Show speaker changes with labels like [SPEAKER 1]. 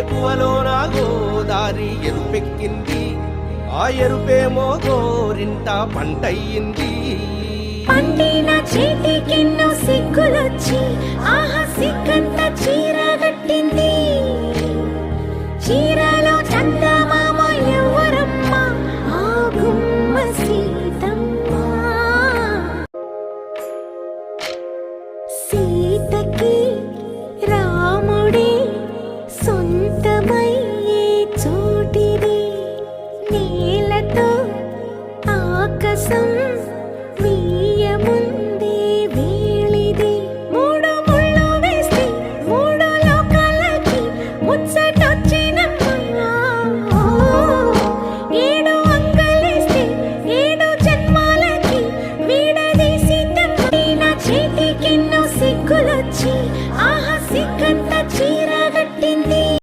[SPEAKER 1] ఎక్కువలోన గోదారి ఎరుపెక్కింది. ఆ ఎరుపేమో గోరింట పంటయ్యింది.
[SPEAKER 2] పండిన చేతికి कसम